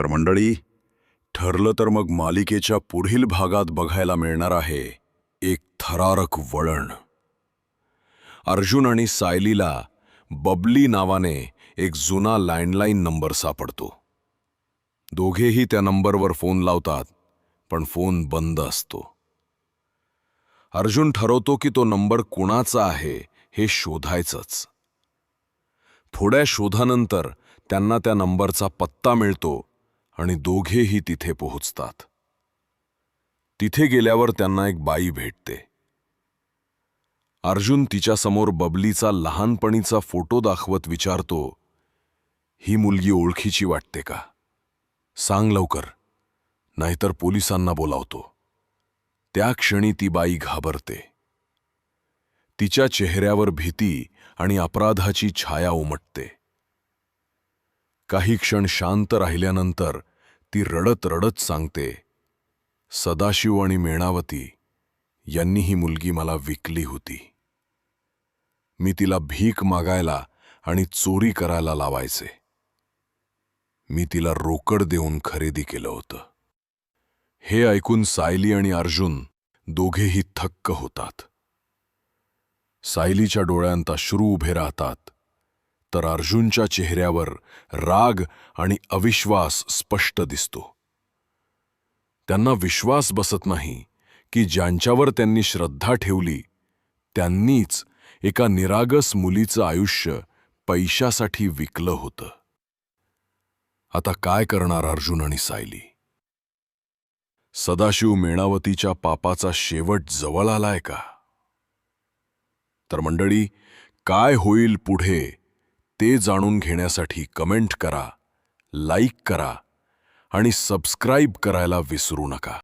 तर मंडळी ठरलं तर मग मालिकेच्या पुढील भागात बघायला मिळणार आहे एक थरारक वळण. अर्जुन आणि सायलीला बबली नावाने एक जुना लँडलाईन नंबर सापडतो. दोघेही त्या नंबरवर फोन लावतात पण फोन बंद असतो. अर्जुन ठरवतो की तो नंबर कुणाचा आहे हे शोधायचंच. थोड्या शोधानंतर त्यांना त्या नंबरचा पत्ता मिळतो आणि दोघेही तिथे पोहोचतात. तिथे गेल्यावर त्यांना एक बाई भेटते. अर्जुन तिच्यासमोर बबलीचा लहानपणीचा फोटो दाखवत विचारतो ही मुलगी ओळखीची वाटते का? सांग लवकर नाहीतर पोलिसांना बोलावतो. त्या क्षणी ती बाई घाबरते. तिच्या चेहऱ्यावर भीती आणि अपराधाची छाया उमटते. काही क्षण शांत राहिल्यानंतर ती रडत रडत सांगते सदाशिव आणि मेणावती यांनी ही मुलगी मला विकली होती. मी तिला भीक मागायला आणि चोरी करायला लावायचे. मी तिला रोकड देऊन खरेदी केलं होतं. हे ऐकून सायली आणि अर्जुन दोघेही थक्क होतात. सायलीच्या डोळ्यांत अश्रू उभे राहतात. तर अर्जुनच्या चेहऱ्यावर राग आणि अविश्वास स्पष्ट दिसतो. त्यांना विश्वास बसत नाही की ज्यांच्यावर त्यांनी श्रद्धा ठेवली त्यांनीच एका निरागस मुलीचं आयुष्य पैशासाठी विकलं होतं. आता काय करणार अर्जुन आणि सायली? सदाशिव मेणावतीच्या पापाचा शेवट जवळ आलाय का? तर मंडळी काय होईल पुढे ते जाणून घेण्यासाठी कमेंट करा लाईक करा आणि सबस्क्राईब करायला विसरू नका.